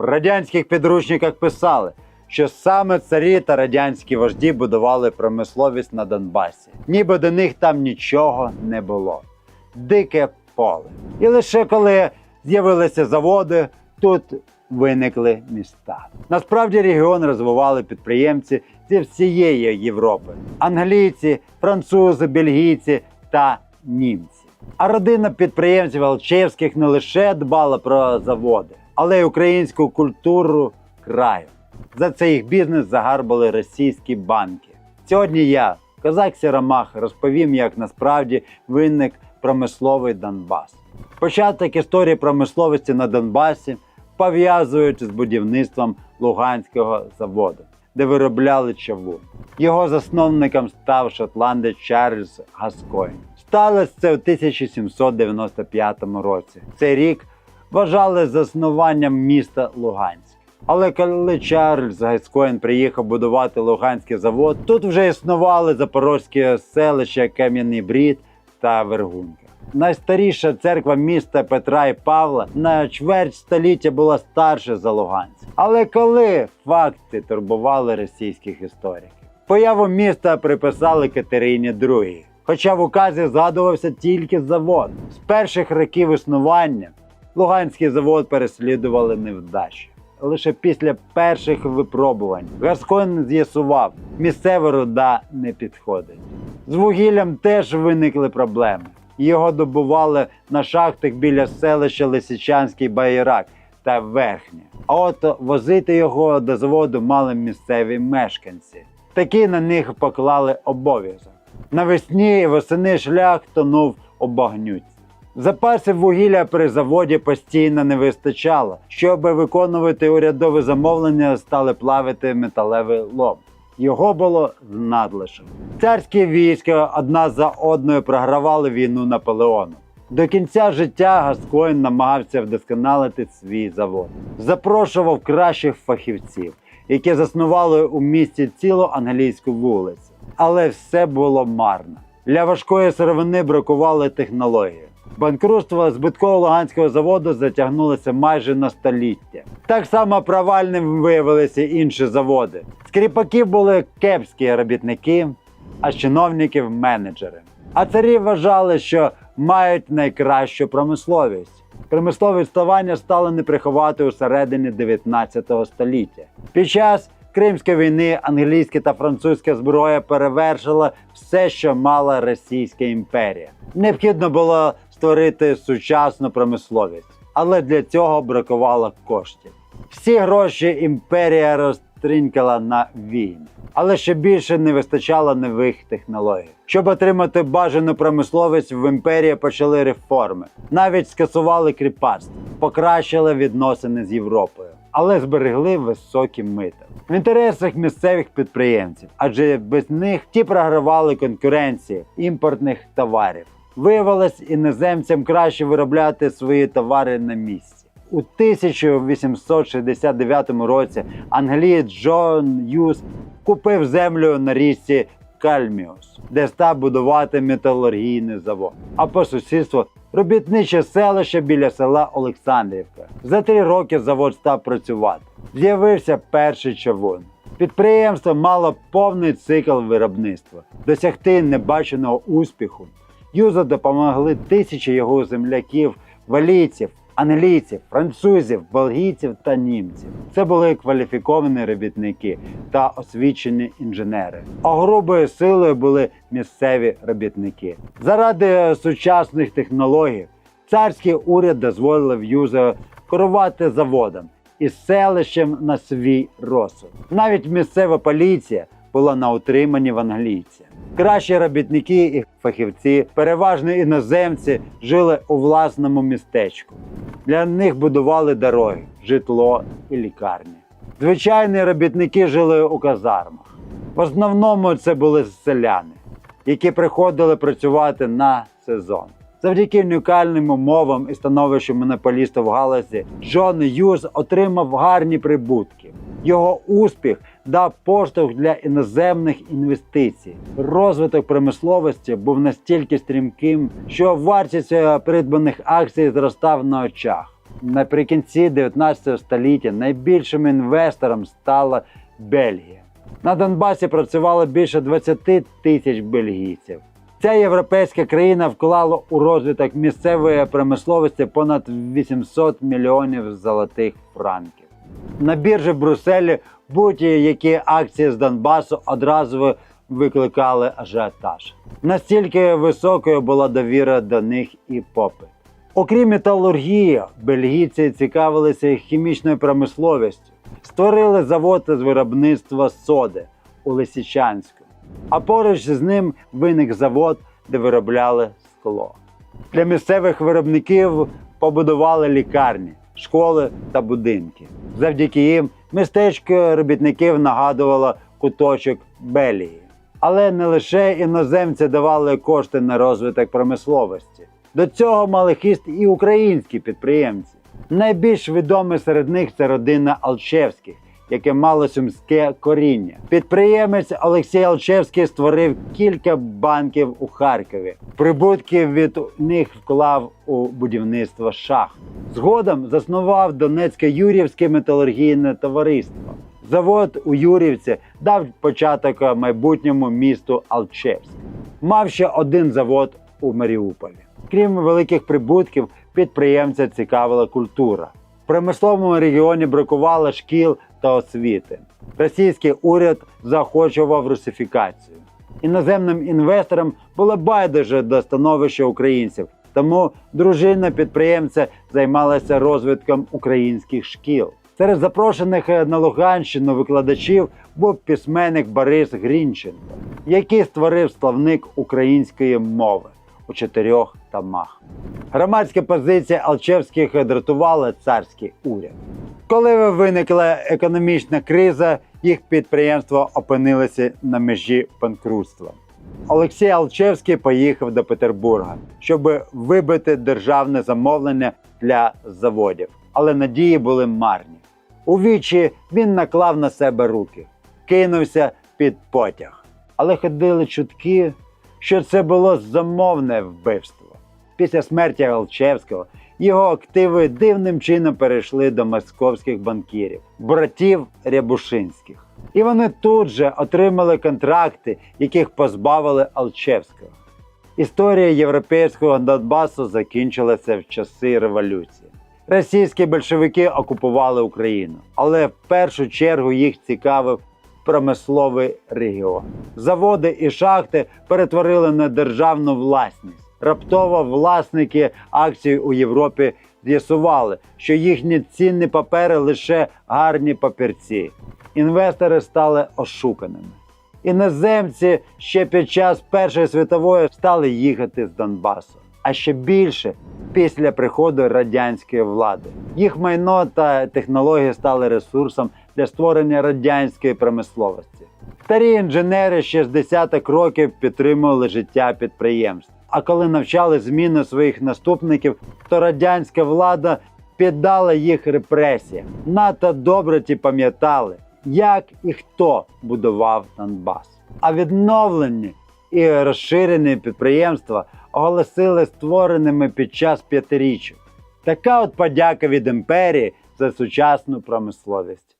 В радянських підручниках писали, що саме царі та радянські вожді будували промисловість на Донбасі, ніби до них там нічого не було. Дике поле. І лише коли з'явилися заводи, тут виникли міста. Насправді регіон розвивали підприємці зі всієї Європи: англійці, французи, бельгійці та німці. А родина підприємців Алчевських не лише дбала про заводи, але й українську культуру краю. За цей їх бізнес загарбали російські банки. Сьогодні я, козак Сіромах, розповім, як насправді виник промисловий Донбас. Початок історії промисловості на Донбасі пов'язують з будівництвом Луганського заводу, де виробляли чавун. Його засновником став шотландець Чарльз Гаскойн. Сталося це у 1795 році. Цей рік вважали заснуванням міста Луганськ. Але коли Чарльз Гаскоін приїхав будувати Луганський завод, тут вже існували запорозькі селища Кам'яний Брід та Вергунка. Найстаріша церква міста Петра і Павла на чверть століття була старша за Луганськ. Але коли факти турбували російських істориків, появу міста приписали Катерині II, хоча в указі згадувався тільки завод. З перших років існування Луганський завод переслідували невдачі. Лише після перших випробувань Гаскон з'ясував, місцева руда не підходить. З вугіллям теж виникли проблеми. Його добували на шахтах біля селища Лисичанський Байрак та Верхнє. А от возити його до заводу мали місцеві мешканці. Такі на них поклали обов'язок. Навесні восени шлях тонув у багнюці. Запасів вугілля при заводі постійно не вистачало. Щоб виконувати урядове замовлення, стали плавити металевий лом. Його було з надлишем. Царські війська одна за одною програвали війну Наполеону. До кінця життя Гаскоін намагався вдосконалити свій завод, запрошував кращих фахівців, які заснували у місті цілу англійську вулицю. Але все було марно. Для важкої сировини бракували технології. Банкрутство збиткового Луганського заводу затягнулося майже на століття. Так само провальним виявилися інші заводи. З кріпаків були кепські робітники, а чиновників менеджери. А царі вважали, що мають найкращу промисловість. Промислове відставання стало не приховати у середині 19 століття. Під час Кримської війни англійська та французька зброя перевершила все, що мала Російська імперія. Необхідно було створити сучасну промисловість, але для цього бракувало коштів. Всі гроші імперія розтринькала на війни, але ще більше не вистачало нових технологій. Щоб отримати бажану промисловість, в імперії почали реформи. Навіть скасували кріпацтво, покращили відносини з Європою, але зберегли високі мита в інтересах місцевих підприємців, адже без них ті програвали конкуренції імпортних товарів. Виявилось іноземцям краще виробляти свої товари на місці. У 1869 році англієць Джон Юс купив землю на річці Кальміус, де став будувати металургійний завод. А по сусідству робітниче селище біля села Олександрівка. За три роки завод став працювати. З'явився перший човун. Підприємство мало повний цикл виробництва, досягти небаченого успіху. Юзу допомогли тисячі його земляків, валійців, англійців, французів, belгійців та німців. Це були кваліфіковані робітники та освічені інженери. А грубою силою були місцеві робітники. Заради сучасних технологій царський уряд дозволив Юзу керувати заводом і селищем на свій розсуд. Навіть місцева поліція була на утриманні в англійця. Кращі робітники і фахівці, переважно іноземці, жили у власному містечку. Для них будували дороги, житло і лікарні. Звичайні робітники жили у казармах. В основному це були селяни, які приходили працювати на сезон. Завдяки унікальним умовам і становищу монополіста в галузі Джон Юз отримав гарні прибутки. Його успіх дав поштовх для іноземних інвестицій. Розвиток промисловості був настільки стрімким, що вартість придбаних акцій зростав на очах. Наприкінці 19 століття найбільшим інвестором стала Бельгія. На Донбасі працювало більше 20 тисяч бельгійців. Ця європейська країна вклала у розвиток місцевої промисловості понад 800 мільйонів золотих франків. На біржі в Брюсселі будь-які акції з Донбасу одразу викликали ажіотаж. Настільки високою була довіра до них і попит. Окрім металургії, бельгійці цікавилися хімічною промисловістю, створили завод з виробництва соди у Лисичанську. А поруч з ним виник завод, де виробляли скло. Для місцевих виробників побудували лікарні, школи та будинки. Завдяки їм містечко робітників нагадувало куточок Белії. Але не лише іноземці давали кошти на розвиток промисловості. До цього мали хіст і українські підприємці. Найбільш відомий серед них це родина Алчевських, яке мало сумське коріння. Підприємець Олексій Алчевський створив кілька банків у Харкові. Прибутки від них вклав у будівництво шахт. Згодом заснував Донецьке Юрівське металургійне товариство. Завод у Юрівці дав початок майбутньому місту Алчевськ. Мав ще один завод у Маріуполі. Крім великих прибутків, підприємця цікавила культура. В промисловому регіоні бракувало шкіл та освіти. Російський уряд заохочував русифікацію. Іноземним інвесторам було байдуже до становища українців, тому дружина підприємця займалася розвитком українських шкіл. Серед запрошених на Луганщину викладачів був письменник Борис Грінченко, який створив словник української мови у чотирьох томах. Громадська позиція Алчевських дратувала царський уряд. Коли виникла економічна криза, їх підприємства опинилися на межі банкрутства. Олексій Алчевський поїхав до Петербурга, щоб вибити державне замовлення для заводів, але надії були марні. У вічі він наклав на себе руки, кинувся під потяг. Але ходили чутки, що це було замовне вбивство. Після смерті Алчевського його активи дивним чином перейшли до московських банкірів, братів Рябушинських. І вони тут же отримали контракти, яких позбавили Алчевського. Історія європейського Донбасу закінчилася в часи революції. Російські большевики окупували Україну, але в першу чергу їх цікавив промисловий регіон. Заводи і шахти перетворили на державну власність. Раптово власники акцій у Європі з'ясували, що їхні цінні папери лише гарні папірці. Інвестори стали ошуканими. Іноземці ще під час Першої світової стали їхати з Донбасу. А ще більше після приходу радянської влади. Їх майно та технології стали ресурсом для створення радянської промисловості. Старі інженери ще з десяток років підтримували життя підприємств. А коли навчали зміни своїх наступників, то радянська влада піддала їх репресіям. Надто добре ті пам'ятали, як і хто будував Донбас. А відновлені і розширені підприємства оголосили створеними під час п'ятиріччя. Така от подяка від імперії за сучасну промисловість.